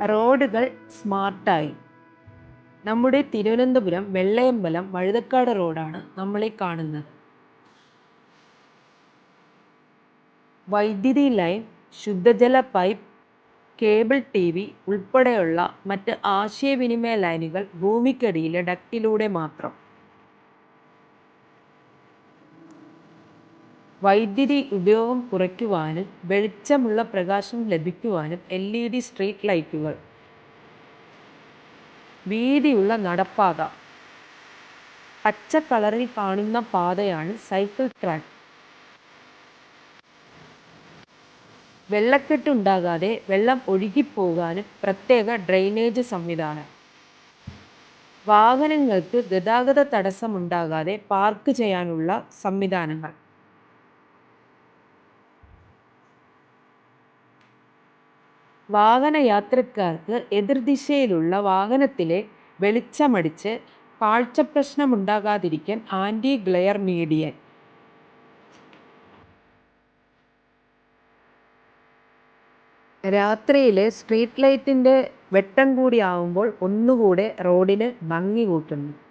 റോഡുകൾ സ്മാർട്ടായി. നമ്മുടെ തിരുവനന്തപുരം വെള്ളയമ്പലം വഴുതക്കാട് റോഡാണ് നമ്മളീ കാണുന്നത്. വൈദ്യുതി ലൈൻ ശുദ്ധജല പൈപ്പ് കേബിൾ ടി വി ഉൾപ്പെടെയുള്ള മറ്റ് ആശയവിനിമയ ലൈനുകൾ ഭൂമിക്കടിയിലെ ഡക്റ്റിലൂടെ മാത്രം. വൈദ്യുതി ഉപയോഗം കുറയ്ക്കുവാനും വെളിച്ചമുള്ള പ്രകാശം ലഭിക്കുവാനും എൽ ഇ ഡി സ്ട്രീറ്റ് ലൈറ്റുകൾ വീതിയുള്ള നടപ്പാത പച്ച കളറിൽ കാണുന്ന പാതയാണ് സൈക്കിൾ ട്രാക്ക് വെള്ളക്കെട്ടുണ്ടാകാതെ വെള്ളം ഒഴുകിപ്പോകാനും പ്രത്യേക ഡ്രെയിനേജ് സംവിധാനം. വാഹനങ്ങൾക്ക് ഗതാഗത തടസ്സമുണ്ടാകാതെ പാർക്ക് ചെയ്യാനുള്ള സംവിധാനങ്ങൾ. വാഹനയാത്രക്കാർക്ക് എതിർദിശയിലുള്ള വാഹനത്തിലെ വെളിച്ചമടിച്ച് കാഴ്ചപ്രശ്നമുണ്ടാകാതിരിക്കാൻ ആന്റി ഗ്ലെയർ മീഡിയൻ. രാത്രിയിലെ സ്ട്രീറ്റ് ലൈറ്റിന്റെ വെട്ടം കൂടി ആവുമ്പോൾ ഒന്നുകൂടെ റോഡിന് ഭംഗി കൂട്ടുന്നു.